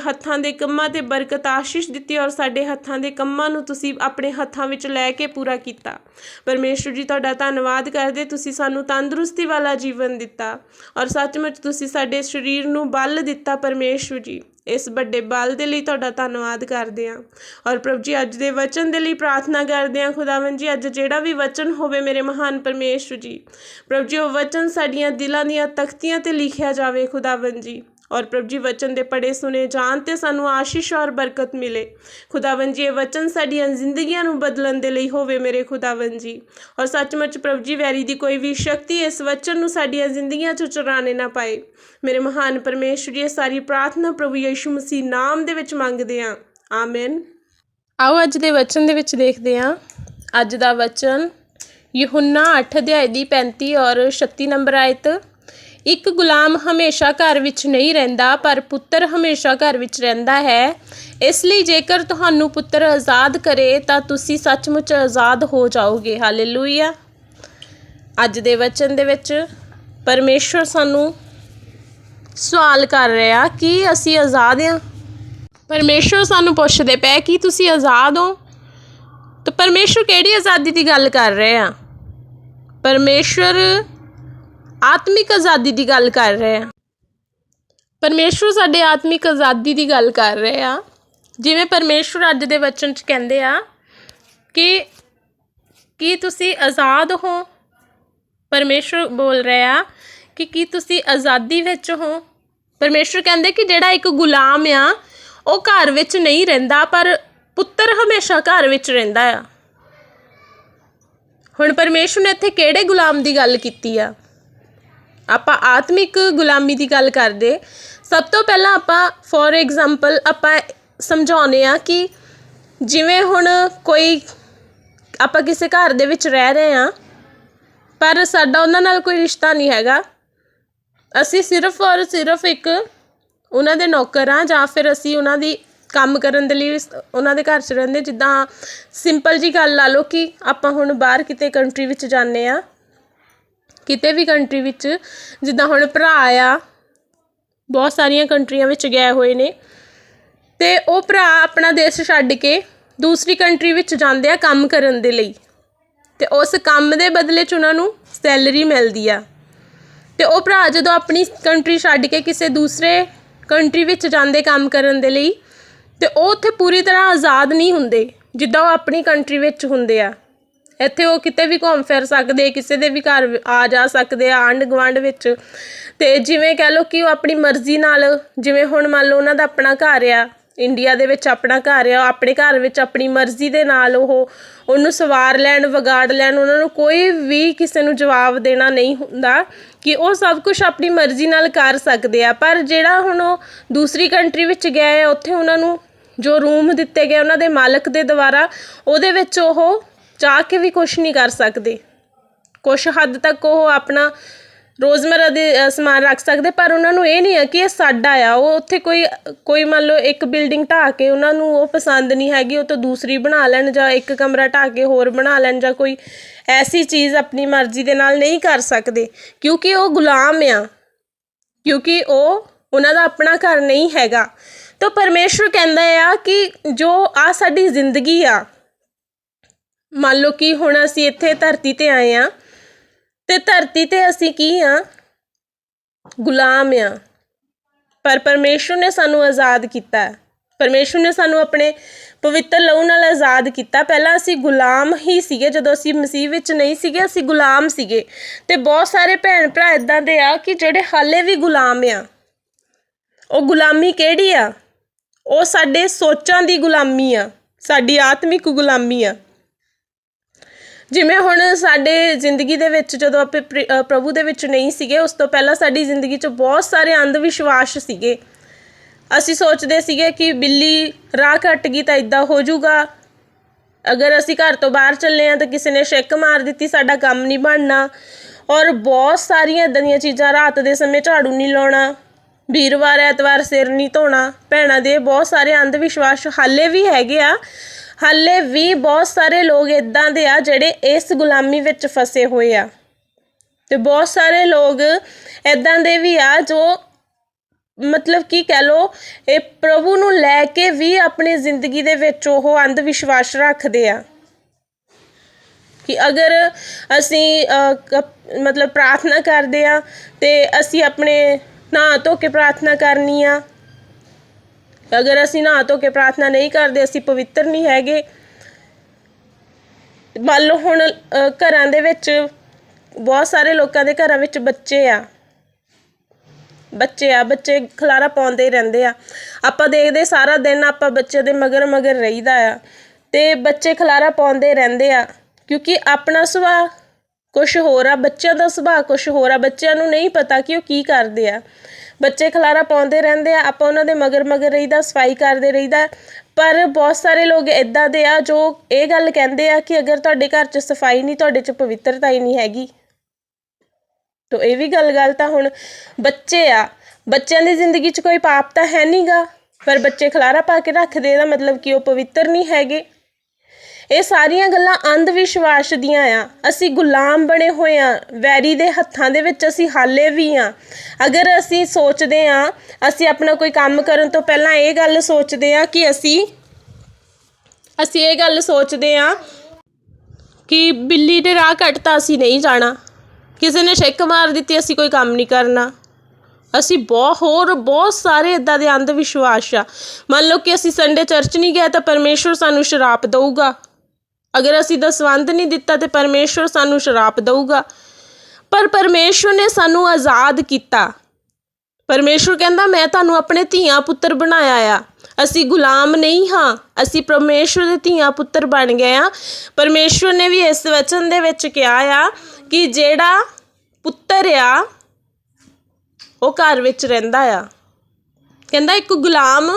ਹੱਥਾਂ ਦੇ ਕੰਮਾਂ ਤੇ ਬਰਕਤ ਆਸ਼ੀਸ਼ ਦਿੱਤੀ ਔਰ ਸਾਡੇ ਹੱਥਾਂ ਦੇ ਕੰਮਾਂ ਨੂੰ ਤੁਸੀਂ ਆਪਣੇ ਹੱਥਾਂ ਵਿੱਚ ਲੈ ਕੇ ਪੂਰਾ ਕੀਤਾ। ਪਰਮੇਸ਼ਵਰ ਜੀ, ਤੁਹਾਡਾ ਧੰਨਵਾਦ ਕਰਦੇ ਤੁਸੀਂ ਸਾਨੂੰ ਤੰਦਰੁਸਤੀ ਵਾਲਾ ਜੀਵਨ ਦਿੱਤਾ ਔਰ ਸੱਚਮੁੱਚ ਤੁਸੀਂ ਸਾਡੇ ਸਰੀਰ ਨੂੰ ਬਲ ਦਿੱਤਾ ਪਰਮੇਸ਼ਵਰ ਜੀ। ਇਸ ਵੱਡੇ ਬਲ ਦੇ ਲਈ ਤੁਹਾਡਾ ਧੰਨਵਾਦ ਕਰਦੇ ਹਾਂ। ਔਰ ਪ੍ਰਭੂ ਜੀ, ਅੱਜ ਦੇ ਵਚਨ ਦੇ ਲਈ ਪ੍ਰਾਰਥਨਾ ਕਰਦੇ ਹਾਂ। ਖੁਦਾਵੰ ਜੀ, ਅੱਜ ਜਿਹੜਾ ਵੀ ਵਚਨ ਹੋਵੇ ਮੇਰੇ ਮਹਾਨ ਪਰਮੇਸ਼ਵਰ ਜੀ। ਪ੍ਰਭੂ ਜੀ, ਉਹ ਵਚਨ ਸਾਡੀਆਂ ਦਿਲਾਂ ਦੀਆਂ ਤਖਤੀਆਂ ਤੇ ਲਿਖਿਆ ਜਾਵੇ। ਖੁਦਾਵੰ ਜੀ ਔਰ ਪ੍ਰਭੂ ਜੀ ਵਚਨ ਦੇ ਪੜੇ ਸੁਨੇ ਜਾਣ ਤੇ ਸਾਨੂੰ ਆਸ਼ੀਸ਼ ਔਰ ਬਰਕਤ ਮਿਲੇ। ਖੁਦਾਵੰ ਜੀ, ਇਹ ਵਚਨ ਸਾਡੀਆਂ ਜ਼ਿੰਦਗੀਆਂ ਨੂੰ ਬਦਲਣ ਦੇ ਲਈ ਹੋਵੇ ਮੇਰੇ ਖੁਦਾਵੰ ਜੀ। ਔਰ ਸੱਚਮੁੱਚ ਪ੍ਰਭੂ ਜੀ, ਵੈਰੀ ਦੀ ਕੋਈ ਵੀ ਸ਼ਕਤੀ ਇਸ ਵਚਨ ਨੂੰ ਸਾਡੀਆਂ ਜ਼ਿੰਦਗੀਆਂ 'ਚ ਚੁਰਾਣੇ ਨਾ ਪਾਏ। ਮੇਰੇ ਮਹਾਨ ਪਰਮੇਸ਼ਵਰ ਜੀ, ਇਹ ਸਾਰੀ ਪ੍ਰਾਰਥਨਾ ਪ੍ਰਭੂ ਯੀਸ਼ੂ ਮਸੀਹ ਨਾਮ ਦੇ ਵਿੱਚ ਮੰਗਦੇ ਹਾਂ। ਆਮੇਨ। ਆਓ ਅੱਜ ਦੇ ਵਚਨ ਦੇ ਵਿੱਚ ਦੇਖਦੇ ਹਾਂ। ਅੱਜ ਦਾ ਵਚਨ ਯਹੋਨਾ 8 ਅਧਿਆਇ ਦੀ 35 ਔਰ 36 ਨੰਬਰ ਆਇਤ। ਇੱਕ ਗੁਲਾਮ ਹਮੇਸ਼ਾ ਘਰ ਵਿੱਚ ਨਹੀਂ ਰਹਿੰਦਾ, ਪਰ ਪੁੱਤਰ ਹਮੇਸ਼ਾ ਘਰ ਵਿੱਚ ਰਹਿੰਦਾ ਹੈ। ਇਸ ਲਈ ਜੇਕਰ ਤੁਹਾਨੂੰ ਪੁੱਤਰ ਆਜ਼ਾਦ ਕਰੇ, ਤਾਂ ਤੁਸੀਂ ਸੱਚਮੁੱਚ ਆਜ਼ਾਦ ਹੋ ਜਾਓਗੇ। ਹਾਲੇਲੂਇਆ। ਅੱਜ ਦੇ ਵਚਨ ਦੇ ਵਿੱਚ ਪਰਮੇਸ਼ਵਰ ਸਾਨੂੰ ਸਵਾਲ ਕਰ ਰਿਹਾ, ਕਿ ਅਸੀਂ ਆਜ਼ਾਦ ਹਾਂ? ਪਰਮੇਸ਼ਵਰ ਸਾਨੂੰ ਪੁੱਛਦੇ ਪਏ, ਕਿ ਤੁਸੀਂ ਆਜ਼ਾਦ ਹੋ? ਤਾਂ ਪਰਮੇਸ਼ਵਰ ਕਿਹੜੀ ਆਜ਼ਾਦੀ ਦੀ ਗੱਲ ਕਰ ਰਹੇ? ਆ ਪਰਮੇਸ਼ਵਰ ਆਤਮਿਕ ਆਜ਼ਾਦੀ ਦੀ ਗੱਲ ਕਰ ਰਹੇ ਆ ਪਰਮੇਸ਼ਵਰ ਸਾਡੇ ਆਤਮਿਕ ਆਜ਼ਾਦੀ ਦੀ ਗੱਲ ਕਰ ਰਹੇ ਆ ਜਿਵੇਂ ਪਰਮੇਸ਼ਵਰ ਅੱਜ ਦੇ ਵਚਨ 'ਚ ਕਹਿੰਦੇ ਆ ਕਿ ਕੀ ਤੁਸੀਂ ਆਜ਼ਾਦ ਹੋ? ਪਰਮੇਸ਼ਵਰ ਬੋਲ ਰਹੇ ਆ ਕਿ ਕੀ ਤੁਸੀਂ ਆਜ਼ਾਦੀ ਵਿੱਚ ਹੋ? ਪਰਮੇਸ਼ਵਰ ਕਹਿੰਦੇ ਕਿ ਜਿਹੜਾ ਇੱਕ ਗੁਲਾਮ ਆ, ਉਹ ਘਰ ਵਿੱਚ ਨਹੀਂ ਰਹਿੰਦਾ, ਪਰ ਪੁੱਤਰ ਹਮੇਸ਼ਾ ਘਰ ਵਿੱਚ ਰਹਿੰਦਾ ਆ। ਹੁਣ ਪਰਮੇਸ਼ਵਰ ਨੇ ਇੱਥੇ ਕਿਹੜੇ ਗੁਲਾਮ ਦੀ ਗੱਲ ਕੀਤੀ ਆ? ਆਪਾਂ ਆਤਮਿਕ ਗੁਲਾਮੀ ਦੀ ਗੱਲ ਕਰਦੇ, ਸਭ ਤੋਂ ਪਹਿਲਾਂ ਆਪਾਂ ਫੋਰ ਐਗਜ਼ਾਮਪਲ ਆਪਾਂ ਸਮਝਾਉਂਦੇ ਆ ਕਿ ਜਿਵੇਂ ਹੁਣ ਕੋਈ ਆਪਾਂ ਕਿਸੇ ਘਰ ਦੇ ਵਿੱਚ ਰਹਿ ਰਹੇ ਆ ਪਰ ਸਾਡਾ ਉਹਨਾਂ ਨਾਲ ਕੋਈ ਰਿਸ਼ਤਾ ਨਹੀਂ ਹੈਗਾ। ਅਸੀਂ ਸਿਰਫ ਔਰ ਸਿਰਫ ਇੱਕ ਉਹਨਾਂ ਦੇ ਨੌਕਰ ਆ ਜਾਂ ਫਿਰ ਅਸੀਂ ਉਹਨਾਂ ਦੀ ਕੰਮ ਕਰਨ ਦੇ ਲਈ ਉਹਨਾਂ ਦੇ ਘਰ 'ਚ ਰਹਿੰਦੇ ਜਿੱਦਾਂ ਸਿੰਪਲ ਜੀ ਗੱਲ ਲਾ ਲਓ ਕਿ ਆਪਾਂ ਹੁਣ ਬਾਹਰ ਕਿਤੇ ਕੰਟਰੀ ਵਿੱਚ ਜਾਂਦੇ ਆ ਕਿਤੇ ਵੀ ਕੰਟਰੀ ਵਿੱਚ, ਜਿੱਦਾਂ ਹੁਣ ਭਰਾ ਆ, ਬਹੁਤ ਸਾਰੀਆਂ ਕੰਟਰੀਆਂ ਵਿੱਚ ਗਏ ਹੋਏ ਨੇ ਅਤੇ ਉਹ ਭਰਾ ਆਪਣਾ ਦੇਸ਼ ਛੱਡ ਕੇ ਦੂਸਰੀ ਕੰਟਰੀ ਵਿੱਚ ਜਾਂਦੇ ਆ ਕੰਮ ਕਰਨ ਦੇ ਲਈ। ਅਤੇ ਉਸ ਕੰਮ ਦੇ ਬਦਲੇ 'ਚ ਉਹਨਾਂ ਨੂੰ ਸੈਲਰੀ ਮਿਲਦੀ ਆ। ਅਤੇ ਉਹ ਭਰਾ ਜਦੋਂ ਆਪਣੀ ਕੰਟਰੀ ਛੱਡ ਕੇ ਕਿਸੇ ਦੂਸਰੇ ਕੰਟਰੀ ਵਿੱਚ ਜਾਂਦੇ ਕੰਮ ਕਰਨ ਦੇ ਲਈ, ਤੇ ਉਹ ਉੱਥੇ ਪੂਰੀ ਤਰ੍ਹਾਂ ਆਜ਼ਾਦ ਨਹੀਂ ਹੁੰਦੇ, ਜਿੱਦਾਂ ਉਹ ਆਪਣੀ ਕੰਟਰੀ ਵਿੱਚ ਹੁੰਦੇ ਆ। ਇੱਥੇ ਉਹ ਕਿਤੇ ਵੀ ਘੁੰਮ ਫਿਰ ਸਕਦੇ, ਕਿਸੇ ਦੇ ਵੀ ਘਰ ਆ ਜਾ ਸਕਦੇ ਆ ਆਂਢ ਗੁਆਂਢ ਵਿੱਚ। ਤੇ ਜਿਵੇਂ ਕਹਿ ਲਓ ਕਿ ਉਹ ਆਪਣੀ ਮਰਜ਼ੀ ਨਾਲ, ਜਿਵੇਂ ਹੁਣ ਮੰਨ ਲਓ ਉਹਨਾਂ ਦਾ ਆਪਣਾ ਘਰ ਆ, ਇੰਡੀਆ ਦੇ ਵਿੱਚ ਆਪਣਾ ਘਰ ਆ ਆਪਣੇ ਘਰ ਵਿੱਚ ਆਪਣੀ ਮਰਜ਼ੀ ਦੇ ਨਾਲ ਉਹ, ਉਹਨੂੰ ਸਵਾਰ ਲੈਣ, ਵਿਗਾੜ ਲੈਣ, ਉਹਨਾਂ ਨੂੰ ਕੋਈ ਵੀ ਕਿਸੇ ਨੂੰ ਜਵਾਬ ਦੇਣਾ ਨਹੀਂ ਹੁੰਦਾ ਕਿ ਉਹ ਸਭ ਕੁਝ ਆਪਣੀ ਮਰਜ਼ੀ ਨਾਲ ਕਰ ਸਕਦੇ ਆ। ਪਰ ਜਿਹੜਾ ਹੁਣ ਉਹ ਦੂਸਰੀ ਕੰਟਰੀ ਵਿੱਚ ਗਏ ਆ, ਉੱਥੇ ਉਹਨਾਂ ਨੂੰ ਜੋ ਰੂਮ ਦਿੱਤੇ ਗਏ ਉਹਨਾਂ ਦੇ ਮਾਲਕ ਦੇ ਦੁਆਰਾ, ਉਹਦੇ ਵਿੱਚ ਉਹ ਚਾਹ ਕੇ ਵੀ ਕੁਝ ਨਹੀਂ ਕਰ ਸਕਦੇ। ਕੁਝ ਹੱਦ ਤੱਕ ਉਹ ਆਪਣਾ ਰੋਜ਼ਮਰਾ ਦੇ ਸਮਾਨ ਰੱਖ ਸਕਦੇ, ਪਰ ਉਹਨਾਂ ਨੂੰ ਇਹ ਨਹੀਂ ਆ ਕਿ ਇਹ ਸਾਡਾ ਆ। ਉਹ ਉੱਥੇ ਕੋਈ ਕੋਈ ਮੰਨ ਲਓ ਇੱਕ ਬਿਲਡਿੰਗ ਢਾਹ ਕੇ ਉਹਨਾਂ ਨੂੰ ਉਹ ਪਸੰਦ ਨਹੀਂ ਹੈਗੀ, ਉਹ ਤਾਂ ਦੂਸਰੀ ਬਣਾ ਲੈਣ ਜਾਂ ਇੱਕ ਕਮਰਾ ਢਾਹ ਕੇ ਹੋਰ ਬਣਾ ਲੈਣ ਜਾਂ ਕੋਈ ਐਸੀ ਚੀਜ਼ ਆਪਣੀ ਮਰਜ਼ੀ ਦੇ ਨਾਲ ਨਹੀਂ ਕਰ ਸਕਦੇ। ਕਿਉਂਕਿ ਉਹ ਗੁਲਾਮ ਆ। ਕਿਉਂਕਿ ਉਹ, ਉਹਨਾਂ ਦਾ ਆਪਣਾ ਘਰ ਨਹੀਂ ਹੈਗਾ। ਤਾਂ ਪਰਮੇਸ਼ਵਰ ਕਹਿੰਦਾ ਆ ਕਿ ਜੋ ਆ ਸਾਡੀ ਜ਼ਿੰਦਗੀ ਆ ਮੰਨ ਲਓ ਕਿ ਹੁਣ ਅਸੀਂ ਇੱਥੇ ਧਰਤੀ ਤੇ ਆਏ ਆ, ਤੇ ਧਰਤੀ ਤੇ ਅਸੀਂ ਕੀ ਆ? ਗੁਲਾਮ ਆ। ਪਰ ਪਰਮੇਸ਼ਵਰ ਨੇ ਸਾਨੂੰ ਆਜ਼ਾਦ ਕੀਤਾ। ਪਰਮੇਸ਼ਵਰ ਨੇ ਸਾਨੂੰ ਆਪਣੇ ਪਵਿੱਤਰ ਲਹੂ ਨਾਲ ਆਜ਼ਾਦ ਕੀਤਾ। ਪਹਿਲਾਂ ਅਸੀਂ ਗੁਲਾਮ ਹੀ ਸੀਗੇ, ਜਦੋਂ ਅਸੀਂ ਮਸੀਹ ਵਿੱਚ ਨਹੀਂ ਸੀਗੇ, ਅਸੀਂ ਗੁਲਾਮ ਸੀਗੇ। ਤੇ ਬਹੁਤ ਸਾਰੇ ਭੈਣ ਭਰਾ ਇਦਾਂ ਦੇ ਆ ਕਿ ਜਿਹੜੇ ਹਾਲੇ ਵੀ ਗੁਲਾਮ ਆ। ਉਹ ਗੁਲਾਮੀ ਕਿਹੜੀ ਆ? ਉਹ ਸਾਡੇ ਸੋਚਾਂ ਦੀ ਗੁਲਾਮੀ ਆ। ਸਾਡੀ ਆਤਮਿਕ ਗੁਲਾਮੀ ਆ। ਜਿਵੇਂ ਹੁਣ ਸਾਡੇ ਜ਼ਿੰਦਗੀ ਦੇ ਵਿੱਚ ਜਦੋਂ ਆਪੇ ਪ੍ਰ- ਪ੍ਰਭੂ ਦੇ ਵਿੱਚ ਨਹੀਂ ਸੀਗੇ, ਉਸ ਤੋਂ ਪਹਿਲਾਂ ਸਾਡੀ ਜ਼ਿੰਦਗੀ 'ਚ ਬਹੁਤ ਸਾਰੇ ਅੰਧ ਵਿਸ਼ਵਾਸ ਸੀਗੇ। ਅਸੀਂ ਸੋਚਦੇ ਸੀਗੇ ਕਿ ਬਿੱਲੀ ਰਾਹ ਕੱਟ ਗਈ ਤਾਂ ਇਦਾਂ ਹੋ ਜਾਊਗਾ। ਅਗਰ ਅਸੀਂ ਘਰ ਤੋਂ ਬਾਹਰ ਚੱਲੇ ਆ ਤਾਂ ਕਿਸੇ ਨੇ ਛਿੱਕ ਮਾਰ ਦਿੱਤੀ, ਸਾਡਾ ਕੰਮ ਨਹੀਂ ਬਣਨਾ। ਔਰ ਬਹੁਤ ਸਾਰੀਆਂ ਇਦਾਂ ਦੀਆਂ ਚੀਜ਼ਾਂ ਰਾਤ ਦੇ ਸਮੇਂ ਝਾੜੂ ਨਹੀਂ ਲਾਉਣਾ, ਵੀਰਵਾਰ, ਐਤਵਾਰ ਸਿਰ ਨਹੀਂ ਧੋਣਾ। ਭੈਣਾਂ ਦੇ ਬਹੁਤ ਸਾਰੇ ਅੰਧ ਵਿਸ਼ਵਾਸ ਹਾਲੇ ਵੀ ਹੈਗੇ ਆ। ਹਾਲੇ ਵੀ ਬਹੁਤ ਸਾਰੇ ਲੋਕ ਇਦਾਂ ਦੇ ਆ ਜਿਹੜੇ ਇਸ ਗੁਲਾਮੀ ਵਿੱਚ ਫਸੇ ਹੋਏ ਆ। ਤੇ ਬਹੁਤ ਸਾਰੇ ਲੋਕ ਇਦਾਂ ਦੇ ਵੀ ਆ ਜੋ ਮਤਲਬ ਕੀ ਕਹਿ ਲੋ ਇਹ ਪ੍ਰਭੂ ਨੂੰ ਲੈ ਕੇ ਵੀ ਆਪਣੀ ਜ਼ਿੰਦਗੀ ਦੇ ਵਿੱਚ ਉਹ ਅੰਧ ਵਿਸ਼ਵਾਸ ਰੱਖਦੇ ਆ। ਕਿ ਅਗਰ ਅਸੀਂ ਮਤਲਬ ਪ੍ਰਾਰਥਨਾ ਕਰਦੇ ਆ ਤੇ ਅਸੀਂ ਆਪਣੇ ਨਹਾ ਧੋ ਕੇ ਪ੍ਰਾਰਥਨਾ ਕਰਨੀ ਆ ਅਗਰ ਅਸੀਂ ਨਹਾ ਧੋ ਕੇ ਪ੍ਰਾਰਥਨਾ ਨਹੀਂ ਕਰਦੇ ਅਸੀਂ ਪਵਿੱਤਰ ਨਹੀਂ ਹੈਗੇ। ਮੰਨ ਲਓ ਹੁਣ ਅ, ਘਰਾਂ ਦੇ ਵਿੱਚ ਬਹੁਤ ਸਾਰੇ ਲੋਕਾਂ ਦੇ ਘਰਾਂ ਵਿੱਚ ਬੱਚੇ ਆ। ਬੱਚੇ ਆ ਬੱਚੇ ਖਲਾਰਾ ਪਾਉਂਦੇ ਹੀ ਰਹਿੰਦੇ ਆ। ਆਪਾਂ ਦੇਖਦੇ ਸਾਰਾ ਦਿਨ ਆਪਾਂ ਬੱਚੇ ਦੇ ਮਗਰ ਮਗਰ ਰਹੀਦਾ ਆ ਤੇ ਬੱਚੇ ਖਲਾਰਾ ਪਾਉਂਦੇ ਰਹਿੰਦੇ ਆ ਕਿਉਂਕਿ ਆਪਣਾ ਸੁਭਾਅ ਕੁਝ ਹੋਰ ਆ ਬੱਚਿਆਂ ਦਾ ਸੁਭਾਅ ਕੁਝ ਹੋਰ ਆ। ਬੱਚਿਆਂ ਨੂੰ ਨਹੀਂ ਪਤਾ ਕਿ ਉਹ ਕੀ ਕਰਦੇ ਆ। ਬੱਚੇ ਖਲਾਰਾ ਪਾਉਂਦੇ ਰਹਿੰਦੇ ਆ, ਆਪਾਂ ਉਹਨਾਂ ਦੇ ਮਗਰ ਮਗਰ ਰਹੀਦਾ, ਸਫ਼ਾਈ ਕਰਦੇ ਰਹੀਦਾ। ਪਰ ਬਹੁਤ ਸਾਰੇ ਲੋਕ ਇਦਾਂ ਦੇ ਆ ਜੋ ਇਹ ਗੱਲ ਕਹਿੰਦੇ ਆ ਕਿ ਅਗਰ ਤੁਹਾਡੇ ਘਰ 'ਚ ਸਫ਼ਾਈ ਨਹੀਂ, ਤੁਹਾਡੇ 'ਚ ਪਵਿੱਤਰਤਾ ਹੀ ਨਹੀਂ ਹੈਗੀ। ਤੋ ਇਹ ਵੀ ਗੱਲ ਗੱਲ ਤਾਂ ਹੁਣ ਬੱਚੇ ਆ। ਬੱਚਿਆਂ ਦੀ ਜ਼ਿੰਦਗੀ 'ਚ ਕੋਈ ਪਾਪ ਤਾਂ ਹੈ ਨਹੀਂਗਾ ਪਰ ਬੱਚੇ ਖਲਾਰਾ ਪਾ ਕੇ ਰੱਖਦੇ ਇਹਦਾ ਮਤਲਬ ਕਿ ਉਹ ਪਵਿੱਤਰ ਨਹੀਂ ਹੈਗੇ। ਇਹ ਸਾਰੀਆਂ ਗੱਲਾਂ ਅੰਧ ਵਿਸ਼ਵਾਸ ਦੀਆਂ ਆ। ਅਸੀਂ ਗੁਲਾਮ ਬਣੇ ਹੋਏ ਆ। ਵੈਰੀ ਦੇ ਹੱਥਾਂ ਦੇ ਵਿੱਚ ਅਸੀਂ ਹਾਲੇ ਵੀ ਆ। ਅਗਰ ਅਸੀਂ ਸੋਚਦੇ ਆ, ਅਸੀਂ ਆਪਣਾ ਕੋਈ ਕੰਮ ਕਰਨ ਤੋਂ ਪਹਿਲਾਂ ਇਹ ਗੱਲ ਸੋਚਦੇ ਆ ਕਿ ਅਸੀਂ ਅਸੀਂ ਇਹ ਗੱਲ ਸੋਚਦੇ ਆ ਕਿ ਬਿੱਲੀ ਦੇ ਰਾਹ ਕੱਟਤਾ, ਅਸੀਂ ਨਹੀਂ ਜਾਣਾ। ਕਿਸੇ ਨੇ ਛਿੱਕ ਮਾਰ ਦਿੱਤੀ, ਅਸੀਂ ਕੋਈ ਕੰਮ ਨਹੀਂ ਕਰਨਾ। ਅਸੀਂ ਬਹੁਤ, ਹੋਰ ਬਹੁਤ ਸਾਰੇ ਇਦਾਂ ਦੇ ਅੰਧ ਵਿਸ਼ਵਾਸ ਆ। ਮੰਨ ਲਓ ਕਿ ਅਸੀਂ ਸੰਡੇ ਚਰਚ ਨਹੀਂ ਗਏ ਤਾਂ ਪਰਮੇਸ਼ਵਰ ਸਾਨੂੰ ਸ਼ਰਾਪ ਦਊਗਾ। ਅਗਰ ਅਸੀਂ ਦਸਵੰਧ ਨਹੀਂ ਦਿੱਤਾ ਤੇ ਪਰਮੇਸ਼ਵਰ ਸਾਨੂੰ ਸ਼ਰਾਪ ਦਊਗਾ। ਪਰ ਪਰਮੇਸ਼ਵਰ ਨੇ ਸਾਨੂੰ ਆਜ਼ਾਦ ਕੀਤਾ। ਪਰਮੇਸ਼ਵਰ ਕਹਿੰਦਾ, ਮੈਂ ਤੁਹਾਨੂੰ ਆਪਣੇ ਧੀਆਂ ਪੁੱਤਰ ਬਣਾਇਆ ਆ। ਅਸੀਂ ਗੁਲਾਮ ਨਹੀਂ ਹਾਂ। ਅਸੀਂ ਪਰਮੇਸ਼ਵਰ ਦੇ ਧੀਆਂ ਪੁੱਤਰ ਬਣ ਗਏ ਆ। ਪਰਮੇਸ਼ਵਰ ਨੇ ਵੀ ਇਸ ਵਚਨ ਦੇ ਵਿੱਚ ਕਿਹਾ ਆ ਕਿ ਜਿਹੜਾ ਪੁੱਤਰ ਆ, ਉਹ ਘਰ ਵਿੱਚ ਰਹਿੰਦਾ ਆ। ਕਹਿੰਦਾ, ਇੱਕ ਗੁਲਾਮ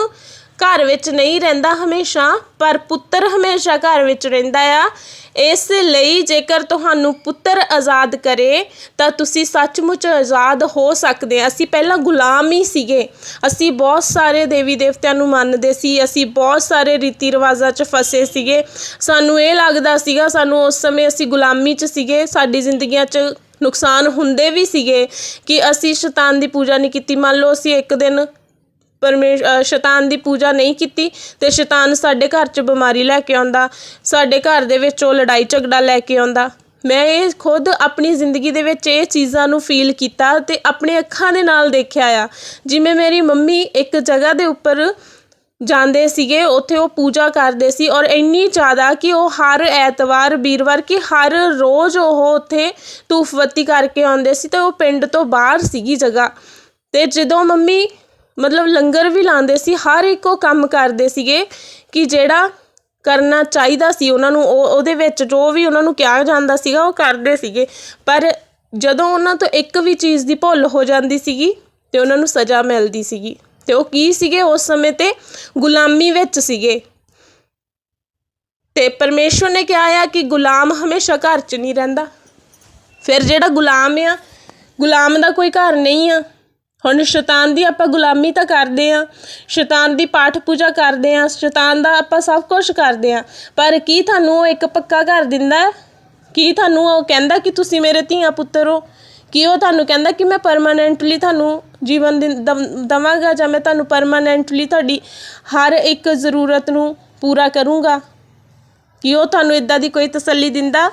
ਘਰ ਵਿੱਚ ਨਹੀਂ ਰਹਿੰਦਾ ਹਮੇਸ਼ਾ, ਪਰ ਪੁੱਤਰ ਹਮੇਸ਼ਾ ਘਰ ਵਿੱਚ ਰਹਿੰਦਾ ਆ। ਇਸ ਲਈ ਜੇਕਰ ਤੁਹਾਨੂੰ ਪੁੱਤਰ ਆਜ਼ਾਦ ਕਰੇ, ਤਾਂ ਤੁਸੀਂ ਸੱਚਮੁੱਚ ਆਜ਼ਾਦ ਹੋ ਸਕਦੇ ਆ। ਅਸੀਂ ਪਹਿਲਾਂ ਗੁਲਾਮ ਹੀ ਸੀਗੇ। ਅਸੀਂ ਬਹੁਤ ਸਾਰੇ ਦੇਵੀ ਦੇਵਤਿਆਂ ਨੂੰ ਮੰਨਦੇ ਸੀ। ਅਸੀਂ ਬਹੁਤ ਸਾਰੇ ਰੀਤੀ ਰਿਵਾਜਾਂ 'ਚ ਫਸੇ ਸੀਗੇ। ਸਾਨੂੰ ਇਹ ਲੱਗਦਾ ਸੀਗਾ, ਸਾਨੂੰ ਉਸ ਸਮੇਂ ਅਸੀਂ ਗੁਲਾਮੀ 'ਚ ਸੀਗੇ। ਸਾਡੀ ਜ਼ਿੰਦਗੀਆਂ 'ਚ ਨੁਕਸਾਨ ਹੁੰਦੇ ਵੀ ਸੀਗੇ ਕਿ ਅਸੀਂ ਸ਼ੈਤਾਨ ਦੀ ਪੂਜਾ ਨਹੀਂ ਕੀਤੀ। ਮੰਨ ਲਓ ਅਸੀਂ ਇੱਕ ਦਿਨ ਪਰਮੇਸ਼ ਸ਼ੈਤਾਨ ਦੀ ਪੂਜਾ ਨਹੀਂ ਕੀਤੀ ਤੇ ਸ਼ੈਤਾਨ ਸਾਡੇ ਘਰ 'ਚ ਬਿਮਾਰੀ ਲੈ ਕੇ ਆਉਂਦਾ, ਸਾਡੇ ਘਰ ਦੇ ਵਿੱਚ ਉਹ ਲੜਾਈ ਝਗੜਾ ਲੈ ਕੇ ਆਉਂਦਾ। ਮੈਂ ਇਹ ਖੁਦ ਆਪਣੀ ਜ਼ਿੰਦਗੀ ਦੇ ਵਿੱਚ ਇਹ ਚੀਜ਼ਾਂ ਨੂੰ ਫੀਲ ਕੀਤਾ ਤੇ ਆਪਣੇ ਅੱਖਾਂ ਦੇ ਨਾਲ ਦੇਖਿਆ ਆ। ਜਿਵੇਂ ਮੇਰੀ ਮੰਮੀ ਇੱਕ ਜਗ੍ਹਾ ਦੇ ਉੱਪਰ ਜਾਂਦੇ ਸੀਗੇ, ਉੱਥੇ ਉਹ ਪੂਜਾ ਕਰਦੇ ਸੀ ਔਰ ਇੰਨੀ ਜ਼ਿਆਦਾ ਕਿ ਉਹ ਹਰ ਐਤਵਾਰ, ਵੀਰਵਾਰ ਕਿ ਹਰ ਰੋਜ਼ ਉਹ ਉੱਥੇ ਧੂਫਵੱਤੀ ਕਰਕੇ ਆਉਂਦੇ ਸੀ ਤੇ ਉਹ ਪਿੰਡ ਤੋਂ ਬਾਹਰ ਸੀਗੀ ਜਗ੍ਹਾ। ਤੇ ਜਦੋਂ ਮੰਮੀ ਮਤਲਬ ਲੰਗਰ ਵੀ ਲਾਉਂਦੇ ਸੀ, ਹਰ ਇੱਕ ਉਹ ਕੰਮ ਕਰਦੇ ਸੀਗੇ ਕਿ ਜਿਹੜਾ ਕਰਨਾ ਚਾਹੀਦਾ ਸੀ ਉਹਨਾਂ ਨੂੰ, ਉਹ ਉਹਦੇ ਵਿੱਚ ਜੋ ਵੀ ਉਹਨਾਂ ਨੂੰ ਕਿਹਾ ਜਾਂਦਾ ਸੀਗਾ, ਉਹ ਕਰਦੇ ਸੀਗੇ। ਪਰ ਜਦੋਂ ਉਹਨਾਂ ਤੋਂ ਇੱਕ ਵੀ ਚੀਜ਼ ਦੀ ਭੁੱਲ ਹੋ ਜਾਂਦੀ ਸੀਗੀ ਤੇ ਉਹਨਾਂ ਨੂੰ ਸਜ਼ਾ ਮਿਲਦੀ ਸੀਗੀ। ਤੇ ਉਹ ਕੀ ਸੀਗੇ? ਉਸ ਸਮੇਂ ਤੇ ਗੁਲਾਮੀ ਵਿੱਚ ਸੀਗੇ। ਤੇ ਪਰਮੇਸ਼ਵਰ ਨੇ ਕਿਹਾ ਆ ਕਿ ਗੁਲਾਮ ਹਮੇਸ਼ਾ ਘਰ 'ਚ ਨਹੀਂ ਰਹਿੰਦਾ। ਫਿਰ ਜਿਹੜਾ ਗੁਲਾਮ ਆ, ਗੁਲਾਮ ਦਾ ਕੋਈ ਘਰ ਨਹੀਂ ਆ ਹੁਣ ਸ਼ੈਤਾਨ ਦੀ ਆਪਾਂ ਗੁਲਾਮੀ ਤਾਂ ਕਰਦੇ ਆ ਸ਼ੈਤਾਨ ਦੀ ਪਾਠ ਪੂਜਾ ਕਰਦੇ ਆ ਸ਼ੈਤਾਨ ਦਾ ਆਪਾਂ ਸਭ ਕੁਝ ਕਰਦੇ ਆ ਪਰ ਕੀ ਤੁਹਾਨੂੰ ਉਹ ਇੱਕ ਪੱਕਾ ਘਰ ਦਿੰਦਾ ਕੀ ਤੁਹਾਨੂੰ ਉਹ ਕਹਿੰਦਾ ਕਿ ਤੁਸੀਂ ਮੇਰੇ ਧੀਆਂ ਪੁੱਤਰ ਹੋ? ਕੀ ਉਹ ਤੁਹਾਨੂੰ ਕਹਿੰਦਾ ਕਿ ਮੈਂ ਪਰਮਾਨੈਂਟਲੀ ਤੁਹਾਨੂੰ ਜੀਵਨ ਦਿ- ਦਵਾਂਗਾ ਜਾਂ ਮੈਂ ਤੁਹਾਨੂੰ ਪਰਮਾਨੈਂਟਲੀ ਤੁਹਾਡੀ ਹਰ ਇੱਕ ਜ਼ਰੂਰਤ ਨੂੰ ਪੂਰਾ ਕਰੂੰਗਾ? ਕਿ ਉਹ ਤੁਹਾਨੂੰ ਇਦਾਂ ਦੀ ਕੋਈ ਤਸੱਲੀ ਦਿੰਦਾ?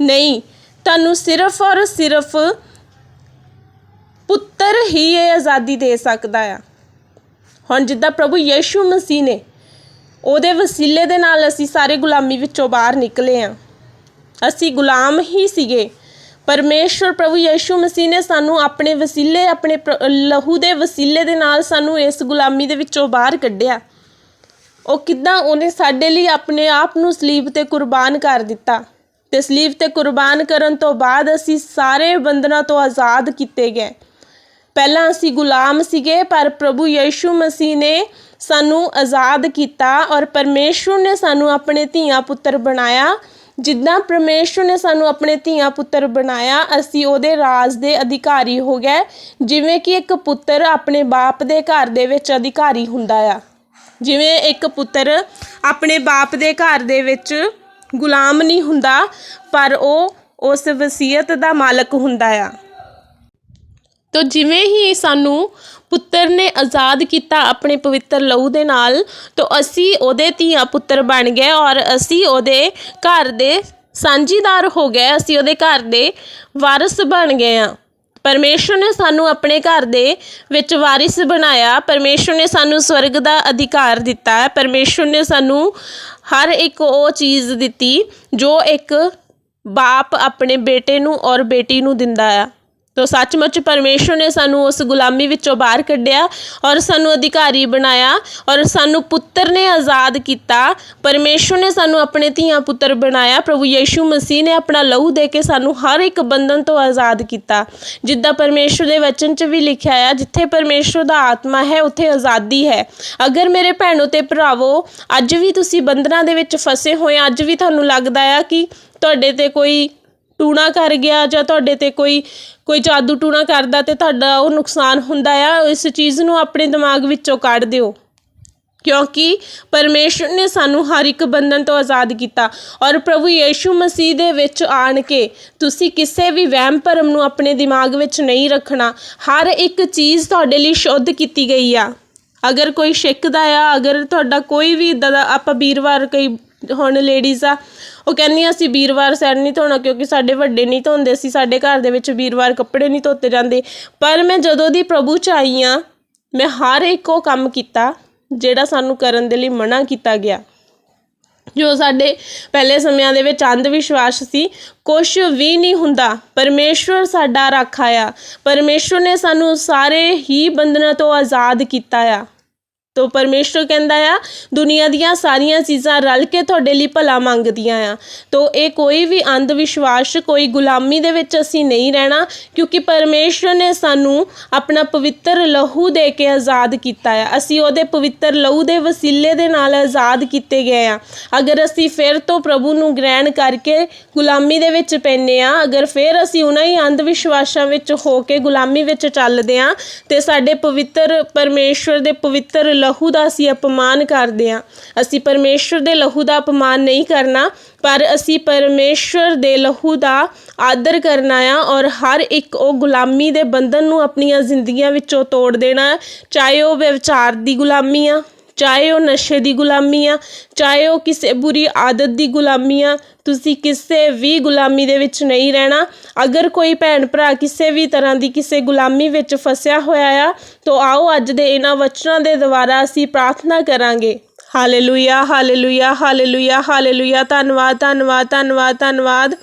ਨਹੀਂ। ਤੁਹਾਨੂੰ ਸਿਰਫ ਔਰ ਸਿਰਫ ਪੁੱਤਰ ਹੀ ਇਹ ਆਜ਼ਾਦੀ ਦੇ ਸਕਦਾ ਆ। ਹੁਣ ਜਿੱਦਾਂ ਪ੍ਰਭੂ ਯੀਸ਼ੂ ਮਸੀਹ ਨੇ, ਉਹਦੇ ਵਸੀਲੇ ਦੇ ਨਾਲ ਅਸੀਂ ਸਾਰੇ ਗੁਲਾਮੀ ਵਿੱਚੋਂ ਬਾਹਰ ਨਿਕਲੇ ਆ। ਅਸੀਂ ਗੁਲਾਮ ਹੀ ਸੀਗੇ। ਪਰਮੇਸ਼ਵਰ ਪ੍ਰਭੂ ਯੀਸ਼ੂ ਮਸੀਹ ਨੇ ਸਾਨੂੰ ਆਪਣੇ ਵਸੀਲੇ, ਆਪਣੇ ਲਹੂ ਦੇ ਵਸੀਲੇ ਦੇ ਨਾਲ ਸਾਨੂੰ ਇਸ ਗੁਲਾਮੀ ਦੇ ਵਿੱਚੋਂ ਬਾਹਰ ਕੱਢਿਆ। ਉਹ ਕਿੱਦਾਂ ਉਹਨੇ ਸਾਡੇ ਲਈ ਆਪਣੇ ਆਪ ਨੂੰ ਸਲੀਬ ਤੇ ਕੁਰਬਾਨ ਕਰ ਦਿੱਤਾ। ਤੇ ਸਲੀਬ ਤੇ ਕੁਰਬਾਨ ਕਰਨ ਤੋਂ ਬਾਅਦ ਅਸੀਂ ਸਾਰੇ ਬੰਧਨਾਂ ਤੋਂ ਆਜ਼ਾਦ ਕੀਤੇ ਗਏ। ਪਹਿਲਾਂ ਅਸੀਂ ਗੁਲਾਮ ਸੀਗੇ, ਪਰ ਪ੍ਰਭੂ ਯੀਸ਼ੂ ਮਸੀਹ ਨੇ ਸਾਨੂੰ ਆਜ਼ਾਦ ਕੀਤਾ ਔਰ ਪਰਮੇਸ਼ਵਰ ਨੇ ਸਾਨੂੰ ਆਪਣੇ ਧੀਆਂ ਪੁੱਤਰ ਬਣਾਇਆ। ਜਿੱਦਾਂ ਪਰਮੇਸ਼ਵਰ ਨੇ ਸਾਨੂੰ ਆਪਣੇ ਧੀਆਂ ਪੁੱਤਰ ਬਣਾਇਆ, ਅਸੀਂ ਉਹਦੇ ਰਾਜ ਦੇ ਅਧਿਕਾਰੀ ਹੋ ਗਏ, ਜਿਵੇਂ ਕਿ ਇੱਕ ਪੁੱਤਰ ਆਪਣੇ ਬਾਪ ਦੇ ਘਰ ਦੇ ਵਿੱਚ ਅਧਿਕਾਰੀ ਹੁੰਦਾ ਆ। ਜਿਵੇਂ ਇੱਕ ਪੁੱਤਰ ਆਪਣੇ ਬਾਪ ਦੇ ਘਰ ਦੇ ਵਿੱਚ ਗੁਲਾਮ ਨਹੀਂ ਹੁੰਦਾ, ਪਰ ਉਹ ਉਸ ਵਸੀਅਤ ਦਾ ਮਾਲਕ ਹੁੰਦਾ ਆ। ਤੋ ਜਿਵੇਂ ਹੀ ਸਾਨੂੰ ਪੁੱਤਰ ਨੇ ਆਜ਼ਾਦ ਕੀਤਾ ਆਪਣੇ ਪਵਿੱਤਰ ਲਹੂ ਦੇ ਨਾਲ, ਤੋ ਅਸੀਂ ਉਹਦੇ ਧੀਆਂ ਪੁੱਤਰ ਬਣ ਗਏ ਔਰ ਅਸੀਂ ਉਹਦੇ ਘਰ ਦੇ ਸਾਂਝੀਦਾਰ ਹੋ ਗਏ, ਅਸੀਂ ਉਹਦੇ ਘਰ ਦੇ ਵਾਰਿਸ ਬਣ ਗਏ ਆ ਪਰਮੇਸ਼ਰ ਨੇ ਸਾਨੂੰ ਆਪਣੇ ਘਰ ਦੇ ਵਿੱਚ ਵਾਰਿਸ ਬਣਾਇਆ, ਪਰਮੇਸ਼ਰ ਨੇ ਸਾਨੂੰ ਸਵਰਗ ਦਾ ਅਧਿਕਾਰ ਦਿੱਤਾ ਹੈ ਪਰਮੇਸ਼ਰ ਨੇ ਸਾਨੂੰ ਹਰ ਇੱਕ ਉਹ ਚੀਜ਼ ਦਿੱਤੀ ਜੋ ਇੱਕ ਬਾਪ ਆਪਣੇ ਬੇਟੇ ਨੂੰ ਔਰ ਬੇਟੀ ਨੂੰ ਦਿੰਦਾ ਆ। ਤੋ ਸੱਚਮੁੱਚ ਪਰਮੇਸ਼ਰ ਨੇ ਸਾਨੂੰ ਉਸ ਗੁਲਾਮੀ ਵਿੱਚੋਂ ਬਾਹਰ ਕੱਢਿਆ ਔਰ ਸਾਨੂੰ ਅਧਿਕਾਰੀ ਬਣਾਇਆ ਔਰ ਸਾਨੂੰ ਪੁੱਤਰ ਨੇ ਆਜ਼ਾਦ ਕੀਤਾ। ਪਰਮੇਸ਼ਰ ਨੇ ਸਾਨੂੰ ਆਪਣੇ ਧੀਆਂ ਪੁੱਤਰ ਬਣਾਇਆ। ਪ੍ਰਭੂ ਯੀਸ਼ੂ ਮਸੀਹ ਨੇ ਆਪਣਾ ਲਹੂ ਦੇ ਕੇ ਸਾਨੂੰ ਹਰ ਇੱਕ ਬੰਧਨ ਤੋਂ ਆਜ਼ਾਦ ਕੀਤਾ। ਜਿੱਦਾਂ ਪਰਮੇਸ਼ਰ ਦੇ ਵਚਨ 'ਚ ਵੀ ਲਿਖਿਆ ਆ, ਜਿੱਥੇ ਪਰਮੇਸ਼ਰ ਦਾ ਆਤਮਾ ਹੈ, ਉੱਥੇ ਆਜ਼ਾਦੀ ਹੈ। ਅਗਰ ਮੇਰੇ ਭੈਣੋ ਤੇ ਭਰਾਵੋ, ਅੱਜ ਵੀ ਤੁਸੀਂ ਬੰਧਨਾਂ ਦੇ ਵਿੱਚ ਫਸੇ ਹੋਏ ਅੱਜ ਵੀ ਤੁਹਾਨੂੰ ਲੱਗਦਾ ਆ ਕਿ ਤੁਹਾਡੇ ਤੇ ਕੋਈ ਟੂਣਾ ਕਰ ਗਿਆ ਜਾਂ ਤੁਹਾਡੇ ਤੇ ਕੋਈ ਕੋਈ ਜਾਦੂ ਟੂਣਾ ਕਰਦਾ ਤੇ ਤੁਹਾਡਾ ਉਹ ਨੁਕਸਾਨ ਹੁੰਦਾ ਆ, ਇਸ ਚੀਜ਼ ਨੂੰ ਆਪਣੇ ਦਿਮਾਗ ਵਿੱਚੋਂ ਕੱਢ ਦਿਓ। ਕਿਉਂਕਿ ਪਰਮੇਸ਼ਰ ਨੇ ਸਾਨੂੰ ਹਰ ਇੱਕ ਬੰਧਨ ਤੋਂ ਆਜ਼ਾਦ ਕੀਤਾ ਔਰ ਪ੍ਰਭੂ ਯੀਸ਼ੂ ਮਸੀਹ ਦੇ ਵਿੱਚ ਆਣ ਕੇ ਤੁਸੀਂ ਕਿਸੇ ਵੀ ਵਹਿਮ ਭਰਮ ਨੂੰ ਆਪਣੇ ਦਿਮਾਗ ਵਿੱਚ ਨਹੀਂ ਰੱਖਣਾ, ਹਰ ਇੱਕ ਚੀਜ਼ ਤੁਹਾਡੇ ਲਈ ਸ਼ੁੱਧ ਕੀਤੀ ਗਈ ਆ। ਅਗਰ ਕੋਈ ਛਿੱਕਦਾ ਆ, ਅਗਰ ਤੁਹਾਡਾ ਕੋਈ ਵੀ ਇਦਾਂ ਦਾ, ਆਪਾਂ ਵੀਰਵਾਰ ਕਈ ਹੁਣ ਲੇਡੀਜ਼ ਆ ਉਹ ਕਹਿੰਦੀਆਂ ਅਸੀਂ ਵੀਰਵਾਰ ਸਿਰ ਨਹੀਂ ਧੋਣਾ ਕਿਉਂਕਿ ਸਾਡੇ ਵੱਡੇ ਨਹੀਂ ਧੋਂਦੇ ਸੀ ਸਾਡੇ ਘਰ ਦੇ ਵਿੱਚ ਵੀਰਵਾਰ ਕੱਪੜੇ ਨਹੀਂ ਧੋਤੇ ਜਾਂਦੇ। ਪਰ ਮੈਂ ਜਦੋਂ ਦੀ ਪ੍ਰਭੂ ਚ ਆਈ ਆ, ਮੈਂ ਹਰ ਇੱਕ ਉਹ ਕੰਮ ਕੀਤਾ ਜਿਹੜਾ ਸਾਨੂੰ ਕਰਨ ਦੇ ਲਈ ਮਨਾ ਕੀਤਾ ਗਿਆ। ਜੋ ਸਾਡੇ ਪਹਿਲੇ ਸਮਿਆਂ ਦੇ ਵਿੱਚ ਅੰਧ ਵਿਸ਼ਵਾਸ ਸੀ ਕੁਝ ਵੀ ਨਹੀਂ ਹੁੰਦਾ। ਪਰਮੇਸ਼ਵਰ ਸਾਡਾ ਰਾਖਾ ਆ ਪਰਮੇਸ਼ਵਰ ਨੇ ਸਾਨੂੰ ਸਾਰੇ ਹੀ ਬੰਧਨਾਂ ਤੋਂ ਆਜ਼ਾਦ ਕੀਤਾ ਆ। ਤੋ ਪਰਮੇਸ਼ਰ ਕਹਿੰਦਾ ਆ, ਦੁਨੀਆ ਦੀਆਂ ਸਾਰੀਆਂ ਚੀਜ਼ਾਂ ਰਲ ਕੇ ਤੁਹਾਡੇ ਲਈ ਭਲਾ ਮੰਗਦੀਆਂ ਆ। ਤੋ ਇਹ ਕੋਈ ਵੀ ਅੰਧ ਵਿਸ਼ਵਾਸ ਕੋਈ ਗੁਲਾਮੀ ਦੇ ਵਿੱਚ ਅਸੀਂ ਨਹੀਂ ਰਹਿਣਾ, ਕਿਉਂਕਿ ਪਰਮੇਸ਼ਰ ਨੇ ਸਾਨੂੰ ਆਪਣਾ ਪਵਿੱਤਰ ਲਹੂ ਦੇ ਕੇ ਆਜ਼ਾਦ ਕੀਤਾ ਆ। ਅਸੀਂ ਉਹਦੇ ਪਵਿੱਤਰ ਲਹੂ ਦੇ ਵਸੀਲੇ ਦੇ ਨਾਲ ਆਜ਼ਾਦ ਕੀਤੇ ਗਏ ਆ। ਅਗਰ ਅਸੀਂ ਫਿਰ ਤੋਂ ਪ੍ਰਭੂ ਨੂੰ ਗ੍ਰਹਿਣ ਕਰਕੇ ਗੁਲਾਮੀ ਦੇ ਵਿੱਚ ਪੈਨੇ ਆ, ਅਗਰ ਫਿਰ ਅਸੀਂ ਉਹਨਾਂ ਹੀ ਅੰਧ ਵਿਸ਼ਵਾਸਾਂ ਵਿੱਚ ਹੋ ਕੇ ਗੁਲਾਮੀ ਵਿੱਚ ਚੱਲਦੇ ਆ, ਤੇ ਸਾਡੇ ਪਵਿੱਤਰ ਪਰਮੇਸ਼ਰ ਦੇ ਪਵਿੱਤਰ ਲਹੂ ਦਾ ਅਸੀਂ ਅਪਮਾਨ ਕਰਦੇ ਹਾਂ। ਅਸੀਂ ਪਰਮੇਸ਼ਰ ਦੇ ਲਹੂ ਦਾ ਅਪਮਾਨ ਨਹੀਂ ਕਰਨਾ, ਪਰ ਅਸੀਂ ਪਰਮੇਸ਼ਰ ਦੇ ਲਹੂ ਦਾ ਆਦਰ ਕਰਨਾ ਆ ਔਰ ਹਰ ਇੱਕ ਉਹ ਗੁਲਾਮੀ ਦੇ ਬੰਧਨ ਨੂੰ ਆਪਣੀਆਂ ਜ਼ਿੰਦਗੀਆਂ ਵਿੱਚੋਂ ਤੋੜ ਦੇਣਾ, ਚਾਹੇ ਉਹ ਵਿਚਾਰ ਦੀ ਗੁਲਾਮੀ ਆ। ਚਾਹੇ ਉਹ ਨਸ਼ੇ ਦੀ ਗੁਲਾਮੀ ਆ, ਚਾਹੇ ਉਹ ਕਿਸੇ ਬੁਰੀ ਆਦਤ ਦੀ ਗੁਲਾਮੀ ਆ, ਤੁਸੀਂ ਕਿਸੇ ਵੀ ਗੁਲਾਮੀ ਦੇ ਵਿੱਚ ਨਹੀਂ ਰਹਿਣਾ। ਅਗਰ ਕੋਈ ਭੈਣ ਭਰਾ ਕਿਸੇ ਵੀ ਤਰ੍ਹਾਂ ਦੀ ਕਿਸੇ ਗੁਲਾਮੀ ਵਿੱਚ ਫਸਿਆ ਹੋਇਆ ਆ, ਤਾਂ ਆਓ ਅੱਜ ਦੇ ਇਹਨਾਂ ਵਚਨਾਂ ਦੇ ਦੁਆਰਾ ਅਸੀਂ ਪ੍ਰਾਰਥਨਾ ਕਰਾਂਗੇ। ਹਾਲੇਲੂਇਆ ਹਾਲੇਲੂਇਆ ਹਾਲੇਲੂਇਆ ਹਾਲੇਲੂਇਆ ਧੰਨਵਾਦ ਧੰਨਵਾਦ ਧੰਨਵਾਦ ਧੰਨਵਾਦ।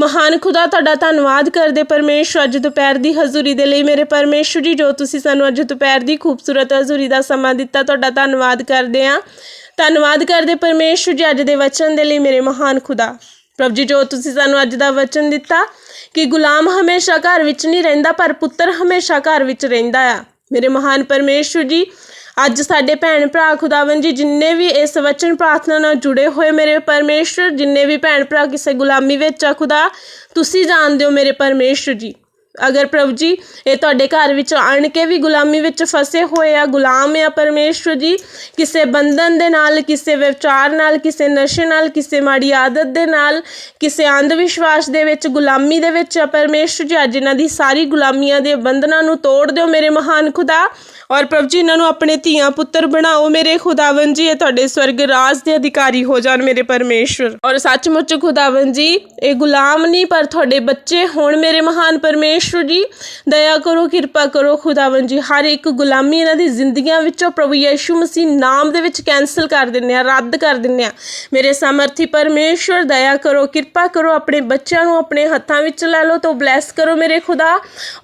ਮਹਾਨ ਖੁਦਾ, ਤੁਹਾਡਾ ਧੰਨਵਾਦ ਕਰਦੇ ਪਰਮੇਸ਼ਰ, ਅੱਜ ਦੁਪਹਿਰ ਦੀ ਹਜ਼ੂਰੀ ਦੇ ਲਈ। ਮੇਰੇ ਪਰਮੇਸ਼ਰ ਜੀ, ਜੋ ਤੁਸੀਂ ਸਾਨੂੰ ਅੱਜ ਦੁਪਹਿਰ ਦੀ ਖੂਬਸੂਰਤ ਹਜ਼ੂਰੀ ਦਾ ਸਮਾਂ ਦਿੱਤਾ, ਤੁਹਾਡਾ ਧੰਨਵਾਦ ਕਰਦੇ ਹਾਂ। ਧੰਨਵਾਦ ਕਰਦੇ ਪਰਮੇਸ਼ਰ ਜੀ, ਅੱਜ ਦੇ ਵਚਨ ਦੇ ਲਈ ਮੇਰੇ ਮਹਾਨ ਖੁਦਾ। ਪ੍ਰਭ ਜੀ, ਜੋ ਤੁਸੀਂ ਸਾਨੂੰ ਅੱਜ ਦਾ ਵਚਨ ਦਿੱਤਾ ਕਿ ਗੁਲਾਮ ਹਮੇਸ਼ਾ ਘਰ ਵਿੱਚ ਨਹੀਂ ਰਹਿੰਦਾ, ਪਰ ਪੁੱਤਰ ਹਮੇਸ਼ਾ ਘਰ ਵਿੱਚ ਰਹਿੰਦਾ ਆ। ਮੇਰੇ ਮਹਾਨ ਪਰਮੇਸ਼ਰ ਜੀ ਅੱਜ ਸਾਡੇ ਭੈਣ ਭਰਾ ਖੁਦਾਵੰ ਜੀ ਜਿੰਨੇ ਵੀ ਇਸ ਵਚਨ ਪ੍ਰਾਰਥਨਾ ਨਾਲ ਜੁੜੇ ਹੋਏ ਮੇਰੇ ਪਰਮੇਸ਼ਰ ਜਿੰਨੇ ਵੀ ਭੈਣ ਭਰਾ ਕਿਸੇ ਗੁਲਾਮੀ ਵਿੱਚ ਆ, ਖੁਦਾ, ਤੁਸੀਂ ਜਾਣਦੇ ਹੋ ਮੇਰੇ ਪਰਮੇਸ਼ਰ ਜੀ। ਅਗਰ ਪ੍ਰਭੂ ਜੀ, ਇਹ ਤੁਹਾਡੇ ਘਰ ਵਿੱਚ ਆਣ ਕੇ ਵੀ ਗੁਲਾਮੀ ਵਿੱਚ ਫਸੇ ਹੋਏ ਆ, ਗੁਲਾਮ ਆ ਪਰਮੇਸ਼ਰ ਜੀ, ਕਿਸੇ ਬੰਧਨ ਦੇ ਨਾਲ, ਕਿਸੇ ਵਿਚਾਰ ਨਾਲ, ਕਿਸੇ ਨਸ਼ੇ ਨਾਲ, ਕਿਸੇ ਮਾੜੀ ਆਦਤ ਦੇ ਨਾਲ, ਕਿਸੇ ਅੰਧ ਵਿਸ਼ਵਾਸ ਦੇ ਵਿੱਚ, ਗੁਲਾਮੀ ਦੇ ਵਿੱਚ ਆ ਪਰਮੇਸ਼ਰ ਜੀ, ਅੱਜ ਇਹਨਾਂ ਦੀ ਸਾਰੀ ਗੁਲਾਮੀਆਂ ਦੇ ਬੰਧਨਾਂ ਨੂੰ ਤੋੜ ਦਿਓ ਮੇਰੇ ਮਹਾਨ ਖੁਦਾ ਔਰ ਪ੍ਰਭੂ ਜੀ, ਇਹਨਾਂ ਨੂੰ ਆਪਣੇ ਧੀਆਂ ਪੁੱਤਰ ਬਣਾਓ ਮੇਰੇ ਖੁਦਾਵੰ ਜੀ, ਇਹ ਤੁਹਾਡੇ ਸਵਰਗ ਰਾਜ ਦੇ ਅਧਿਕਾਰੀ ਹੋ ਜਾਣ ਮੇਰੇ ਪਰਮੇਸ਼ਰ ਔਰ ਸੱਚਮੁੱਚ ਖੁਦਾਵੰ ਜੀ, ਇਹ ਗੁਲਾਮ ਨਹੀਂ, ਪਰ ਤੁਹਾਡੇ ਬੱਚੇ ਹੋਣ ਮੇਰੇ ਮਹਾਨ ਪਰਮੇਸ਼ਰ ਪਰਮੇਸ਼ਵਰ ਜੀ, ਦਇਆ ਕਰੋ, ਕਿਰਪਾ ਕਰੋ ਖੁਦਾਵੰ ਜੀ। ਹਰ ਇੱਕ ਗੁਲਾਮੀ ਇਹਨਾਂ ਦੀ ਜ਼ਿੰਦਗੀਆਂ ਵਿੱਚੋਂ ਪ੍ਰਭੂ ਯੀਸ਼ੂ ਮਸੀਹ ਨਾਮ ਦੇ ਵਿੱਚ ਕੈਨਸਲ ਕਰ ਦਿੰਦੇ ਆ ਰੱਦ ਕਰ ਦਿੰਦੇ ਆ ਮੇਰੇ ਸਮਰਥੀ ਪਰਮੇਸ਼ਵਰ, ਦਇਆ ਕਰੋ, ਕਿਰਪਾ ਕਰੋ, ਆਪਣੇ ਬੱਚਿਆਂ ਨੂੰ ਆਪਣੇ ਹੱਥਾਂ ਵਿੱਚ ਲੈ ਲਓ, ਤੋਂ ਬਲੈਸ ਕਰੋ ਮੇਰੇ ਖੁਦਾ।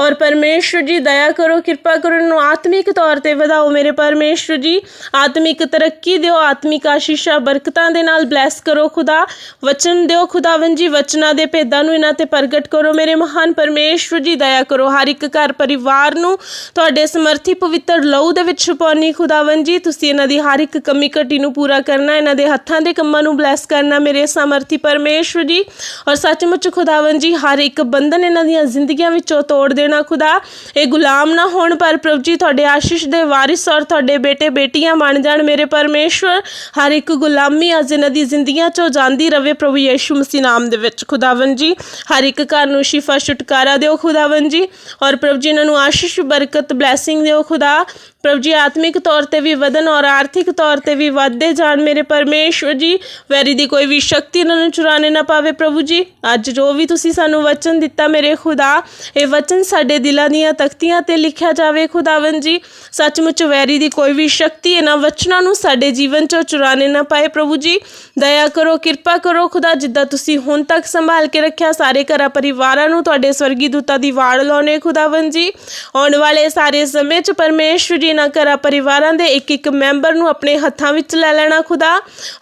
ਔਰ ਪਰਮੇਸ਼ਵਰ ਜੀ, ਦਇਆ ਕਰੋ, ਕਿਰਪਾ ਕਰੋ, ਇਹਨਾਂ ਨੂੰ ਆਤਮਿਕ ਤੌਰ ਤੇ ਵਧਾਓ ਮੇਰੇ ਪਰਮੇਸ਼ਵਰ ਜੀ। ਆਤਮਿਕ ਤਰੱਕੀ ਦਿਓ, ਆਤਮਿਕ ਆਸ਼ੀਸ਼ਾਂ, ਬਰਕਤਾਂ ਦੇ ਨਾਲ ਬਲੈਸ ਕਰੋ ਖੁਦਾ। ਵਚਨ ਦਿਓ ਖੁਦਾਵੰ ਜੀ, ਵਚਨਾਂ ਦੇ ਭੇਦਾਂ ਨੂੰ ਇਹਨਾਂ ਤੇ ਪ੍ਰਗਟ ਕਰੋ ਮੇਰੇ ਮਹਾਨ ਪਰਮੇਸ਼ਵਰ ਜੀ, ਦਇਆ ਕਰੋ। ਹਰ ਇੱਕ ਘਰ ਪਰਿਵਾਰ ਨੂੰ ਤੁਹਾਡੇ ਸਮਰਥੀ ਪਵਿੱਤਰ ਲਹੂ ਦੇ ਵਿੱਚ ਛੁਪਾਉਣੀ ਖੁਦਾਵੰ ਜੀ। ਤੁਸੀਂ ਇਹਨਾਂ ਦੀ ਹਰ ਇੱਕ ਕਮੀ ਘਟੀ ਨੂੰ ਪੂਰਾ ਕਰਨਾ, ਇਹਨਾਂ ਦੇ ਹੱਥਾਂ ਦੇ ਕੰਮਾਂ ਨੂੰ ਬਲੈਸ ਕਰਨਾ ਮੇਰੇ ਸਮਰਥੀ ਪਰਮੇਸ਼ਵਰ ਜੀ। ਔਰ ਸੱਚਮੁੱਚ ਖੁਦਾਵੰ ਜੀ, ਹਰ ਇੱਕ ਬੰਧਨ ਇਹਨਾਂ ਦੀਆਂ ਜ਼ਿੰਦਗੀਆਂ ਵਿੱਚੋਂ ਤੋੜ ਦੇਣਾ ਖੁਦਾ। ਇਹ ਗੁਲਾਮ ਨਾ ਹੋਣ, ਪਰ ਪ੍ਰਭੂ ਜੀ, ਤੁਹਾਡੇ ਆਸ਼ੀਸ਼ ਦੇ ਵਾਰਿਸ ਔਰ ਤੁਹਾਡੇ ਬੇਟੇ ਬੇਟੀਆਂ ਬਣ ਜਾਣ ਮੇਰੇ ਪਰਮੇਸ਼ਵਰ। ਹਰ ਇੱਕ ਗੁਲਾਮੀ ਅੱਜ ਇਹਨਾਂ ਦੀ ਜ਼ਿੰਦਗੀਆਂ ਚੋਂ ਜਾਂਦੀ ਰਵੇ ਪ੍ਰਭੂ ਯੇਸ਼ੂ ਮਸੀਹ ਨਾਮ ਦੇ ਵਿੱਚ। ਖੁਦਾਵੰ ਜੀ, ਹਰ ਇੱਕ ਘਰ ਨੂੰ ਸ਼ਿਫਾ ਛੁਟਕਾਰਾ ਦਿਓ। ਖੁਦਾ ਖੁਦਾਵੰ ਜੀ ਔਰ ਪ੍ਰਭ ਜੀ, ਇਹਨਾਂ ਨੂੰ ਆਸ਼ੀਸ਼, ਬਰਕਤ, ਬਲੇਸਿੰਗ ਦਿਓ ਖੁਦਾ। ਪ੍ਰਭੂ ਜੀ, ਆਤਮਿਕ ਤੌਰ ਤੇ ਵੀ ਵਧਨ ਔਰ ਆਰਥਿਕ ਤੌਰ ਤੇ ਵੀ ਵਧਦੇ ਜਾਣ ਮੇਰੇ ਪਰਮੇਸ਼ਵਰ ਜੀ। ਵੈਰੀ ਦੀ ਕੋਈ ਵੀ ਸ਼ਕਤੀ ਇਹਨਾਂ ਨੂੰ ਚੁਰਾਣੇ ਨਾ ਪਾਵੇ ਪ੍ਰਭੂ ਜੀ। ਅੱਜ ਜੋ ਵੀ ਤੁਸੀਂ ਸਾਨੂੰ ਵਚਨ ਦਿੱਤਾ ਮੇਰੇ ਖੁਦਾ, ਇਹ ਵਚਨ ਸਾਡੇ ਦਿਲਾਂ ਦੀਆਂ ਤਖਤੀਆਂ ਤੇ ਲਿਖਿਆ ਜਾਵੇ ਖੁਦਾਵੰ ਜੀ। ਸੱਚਮੁੱਚ ਵੈਰੀ ਦੀ ਕੋਈ ਵੀ ਸ਼ਕਤੀ ਇਹਨਾਂ ਵਚਨਾਂ ਨੂੰ ਸਾਡੇ ਜੀਵਨ ਚੋਂ ਚੁਰਾਣੇ ਨਾ ਪਾਏ ਪ੍ਰਭੂ ਜੀ। ਦਇਆ ਕਰੋ, ਕਿਰਪਾ ਕਰੋ ਖੁਦਾ, ਜਿੱਦਾਂ ਤੁਸੀਂ ਹੁਣ ਤੱਕ ਸੰਭਾਲ ਕੇ ਰੱਖਿਆ, ਸਾਰੇ ਘਰਾਂ ਪਰਿਵਾਰਾਂ ਨੂੰ, ਤੁਹਾਡੇ ਸਵਰਗੀ ਦੂਤਾਂ ਦੀ ਵਾੜ ਲਾਉਣੇ ਖੁਦਾਵੰ ਜੀ। ਆਉਣ ਵਾਲੇ ਸਾਰੇ ਸਮੇਂ 'ਚ ਪਰਮੇਸ਼ਵਰ ਜੀ ਨਾ ਘਰਾਂ ਪਰਿਵਾਰਾਂ ਦੇ ਇੱਕ ਇੱਕ ਮੈਂਬਰ ਨੂੰ ਆਪਣੇ ਹੱਥਾਂ ਵਿੱਚ ਲੈ ਲੈਣਾ ਖੁਦਾ।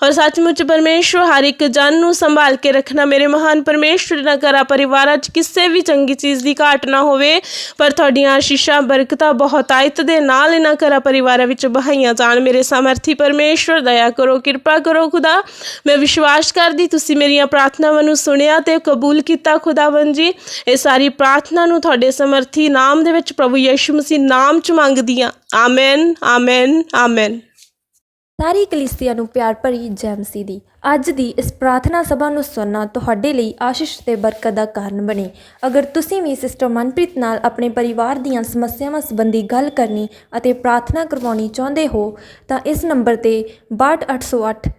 ਔਰ ਸੱਚਮੁੱਚ ਪਰਮੇਸ਼ਵਰ ਹਰ ਇੱਕ ਜਨ ਨੂੰ ਸੰਭਾਲ ਕੇ ਰੱਖਣਾ ਮੇਰੇ ਮਹਾਨ ਪਰਮੇਸ਼ਵਰ ਨਾ ਘਰਾਂ ਪਰਿਵਾਰਾਂ 'ਚ ਕਿਸੇ ਵੀ ਚੰਗੀ ਚੀਜ਼ ਦੀ ਘਾਟ ਨਾ ਹੋਵੇ। ਪਰ ਤੁਹਾਡੀਆਂ ਆਸ਼ੀਸ਼ਾਂ, ਬਰਕਤਾਂ ਬਹੁਤਾਇਤ ਦੇ ਨਾਲ ਇਹਨਾਂ ਘਰਾਂ ਪਰਿਵਾਰਾਂ ਵਿੱਚ ਬਹਾਈਆਂ ਜਾਣ। ਮੇਰੇ ਸਮਰਥੀ ਪਰਮੇਸ਼ਵਰ, ਦਇਆ ਕਰੋ, ਕਿਰਪਾ ਕਰੋ ਖੁਦਾ। ਮੈਂ ਵਿਸ਼ਵਾਸ ਕਰਦੀ, ਤੁਸੀਂ ਮੇਰੀਆਂ ਪ੍ਰਾਰਥਨਾਵਾਂ ਨੂੰ ਸੁਣਿਆ ਤੇ ਕਬੂਲ ਕੀਤਾ ਖੁਦਾਵੰ ਜੀ। ਇਹ ਸਾਰੀ ਪ੍ਰਾਰਥਨਾ ਨੂੰ ਤੁਹਾਡੇ ਸਮਰਥੀ ਨਾਮ ਦੇ ਵਿੱਚ ਪ੍ਰਭੂ ਯੀਸ਼ੂ ਮਸੀਹ ਨਾਮ 'ਚ ਮੰਗਦੀ ਹਾਂ ਆਮੇਨ ਆਮੇਨ ਆਮੇਨ। ਸਾਰੀ ਕਲੀਸਿਆ ਨੂੰ ਪਿਆਰ ਭਰੀ ਜੈ ਮਸੀਹ ਦੀ। ਅੱਜ ਦੀ ਇਸ ਪ੍ਰਾਰਥਨਾ ਸਭਾ ਨੂੰ ਸੁਣਨਾ ਤੁਹਾਡੇ ਲਈ ਆਸ਼ੀਸ਼ ਤੇ ਬਰਕਤ ਦਾ ਕਾਰਨ ਬਣੇ। ਅਗਰ ਤੁਸੀਂ ਵੀ ਸਿਸਟਰ ਮਨਪ੍ਰੀਤ ਨਾਲ ਆਪਣੇ ਪਰਿਵਾਰ ਦੀਆਂ ਸਮੱਸਿਆਵਾਂ ਸੰਬੰਧੀ ਗੱਲ ਕਰਨੀ ਅਤੇ ਪ੍ਰਾਰਥਨਾ ਕਰਵਾਉਣੀ ਚਾਹੁੰਦੇ ਹੋ, ਤਾਂ ਇਸ ਨੰਬਰ ਤੇ 62808